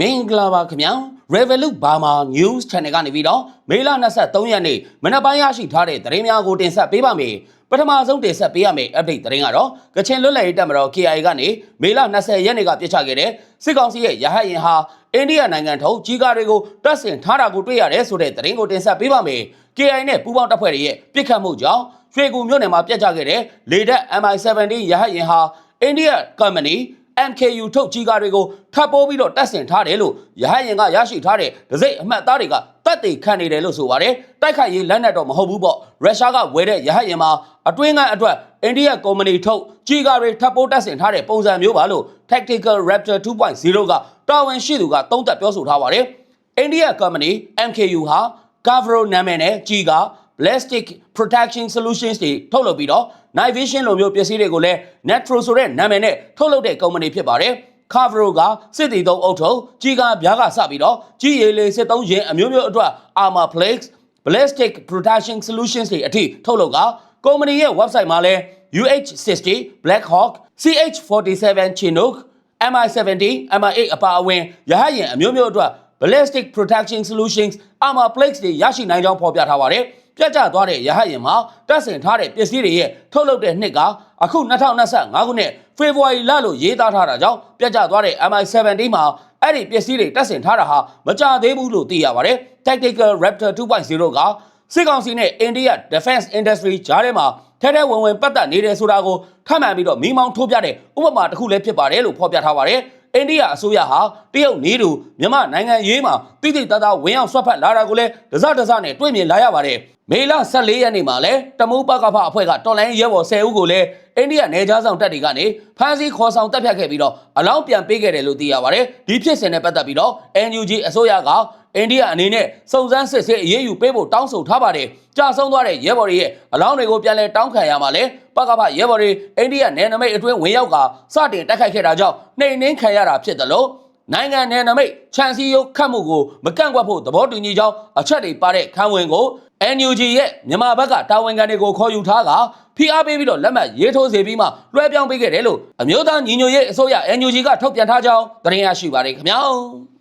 မင်္ဂလာပါခင်ဗျာ Revolut Burma News Channel ကနေပြီးတော့မေလ23ရက်နေ့မနက်ပိုင်းရရှိထားတဲ့သတင်းများကိုတင်ဆက်ပေးပါမယ်ပထမဆုံးတင်ဆက်ပေးရမယ့် update သတင်းကတော့ကချင်လွတ်လပ်ရေးတပ်မတော် KIA ကနေမေလ20ရက်နေ့ကပြစ်ချခဲ့တဲ့စစ်ကောင်စီရဲ့ရဟတ်ယာဉ်ဟာအိန္ဒိယနိုင်ငံထုတ်ကြီးကားတွေကိုတပ်ဆင်ထားတာကိုတွေ့ရတယ်ဆိုတဲ့သတင်းကိုတင်ဆက်ပေးပါမယ် KIA နဲ့ပူးပေါင်းတပ်ဖွဲ့တွေရဲ့ပြစ်ခတ်မှုကြောင့်ရွှေကူမြို့နယ်မှာပြစ်ချခဲ့တဲ့လေတပ် MI-17 ရဟတ်ယာဉ်ဟာအိန္ဒိယ company MKU ထုတ်ကြီးကားတွေကိုထပ်ပိုးပြီးတော့တက်ဆင်ထားတယ်လို့ရဟတ်ရင်ကရရှိထားတဲ့ဒစိမ့်အမှတ်သားတွေကတက်တေခံနေတယ်လို့ဆိုပါတယ်တိုက်ခိုက်ရေးလက်နက်တော့မဟုတ်ဘူးပေါ့ရုရှားကဝယ်တဲ့ရဟတ်ရင်မှာအတွင်းကအတွက်အိန္ဒိယကုမ္ပဏီထုတ်ကြီးကားတွေထပ်ပိုးတက်ဆင်ထားတဲ့ပုံစံမျိုးပါလို့ Tactical Raptor 2.0ကတာဝန်ရှိသူကသုံးသပ်ပြောဆိုထားပါတယ်အိန္ဒိယကုမ္ပဏီ MKU ဟာ Gavro နာမည်နဲ့ကြီးကား Ballistic Protection Solutions တွေထုတ်လုပ်ပြီးတော့ Night Vision လိုမျိုးပစ္စည်းတွေကိုလည်း Netro ဆိုတဲ့နာမည်နဲ့ထုတ်လုပ်တဲ့ကုမ္ပဏီဖြစ်ပါတယ်။ Cavro ကစစ်တီသုံးအုပ်ထုပ်ကြီးကားပြားကစပြီးတော့ကြီးရည်လေးစစ်သုံးရင်အမျိုးမျိုးအတွက် Armor Plates Ballistic Protection Solutions တွေအထိထုတ်လုပ်ကကုမ္ပဏီရဲ့ website မှာလည်း UH60 Black Hawk CH47 Chinook MI70 MI8 အပါအဝင်ရဟတ်ယာဉ်အမျိုးမျိုးအတွက် ballistic protection solutions armor plates တွေရရှိနိုင်ကြောင်းဖော်ပြထားပါတယ်။ ပြတ်ကျသွားတဲ့ရဟတ်ယာဉ်မှာတပ်ဆင်ထားတဲ့ပစ္စည်းတွေရဲ့ထုတ်လုပ်တဲ့နှစ်ကအခု2025ခုနှစ်ဖေဖော်ဝါရီလလို့ရေးသားထားတာကြောင့်ပြတ်ကျသွားတဲ့ MI70 မှာအဲ့ဒီပစ္စည်းတွေတပ်ဆင်ထားတာဟာမကြသေးဘူးလို့သိရပါတယ်။ Tactical Raptor 2.0ကစစ်ကောင်စီနဲ့ India Defense Industry ကြားထဲမှာထဲထဲဝင်ဝင်ပတ်သက်နေတယ်ဆိုတာကိုထပ်မံပြီးတော့မိမောင်းထိုးပြတဲ့ဥပမာတစ်ခုလည်းဖြစ်ပါတယ်လို့ဖော်ပြထားပါတယ်။ အိန္ဒိယအစိုးရဟာတရုတ်နေတူမြန်မာနိုင်ငံရေးမှာတိတိတသားဝင်အောင်ဆွတ်ဖက်လာတာကိုလည်းဒဇဒဇနဲ့တွေ့မြင်လာရပါတယ်။မေလ14ရက်နေ့မှာလည်းတမူးပကဖအဖွဲ့ကတော်လိုင်းရဲဘော်10ဦးကိုလည်း အိန္ဒိယနယ်ခြားဆောင်တပ်တွေကနေဖမ်းဆီးခေါ်ဆောင်တပ်ဖြတ်ခဲ့ပြီးတော့အလောင်းပြန်ပေးခဲ့တယ်လို့သိရပါတယ်။ဒီဖြစ်စဉ်နဲ့ပတ်သက်ပြီးတော့ NUG အစိုးရကအိန္ဒိယအနေနဲ့စုံစမ်းစစ်ဆေးအရေးယူပေးဖို့တောင်းဆိုထားပါတယ်။ကြာဆုံးသွားတဲ့ရဲဘော်တွေရဲ့အလောင်းတွေကိုပြန်လည်တောင်းခံရမှာလဲပကဖရဲဘော်တွေအိန္ဒိယနယ်နိမိတ်အတွင်းဝင်ရောက်ကစတင်တိုက်ခိုက်ခဲ့တာကြောင့်နှိမ်နှင်းခံရတာဖြစ်တယ်လို့နိုင်ငံနယ်နိမိတ်ခြံစည်းရုံးခတ်မှုကိုမကန့်ကွက်ဖို့သဘောတူညီကြောင်းအချက်တွေပါတဲ့ခန်းဝင်ကို NUG ရဲ့မြန်မာဘက်ကတာဝန်ခံတွေကိုခေါ်ယူထားကဖိအားပေးပြီးတော့လက်မှတ်ရေးထိုးစေပြီးမှလွှဲပြောင်းပေးခဲ့တယ်လို့အမျိုးသားညီညွတ်ရေးအစိုးရ NUG ကထုတ်ပြန်ထားကြောင်းသတင်းရရှိပါတယ်ခင်ဗျာ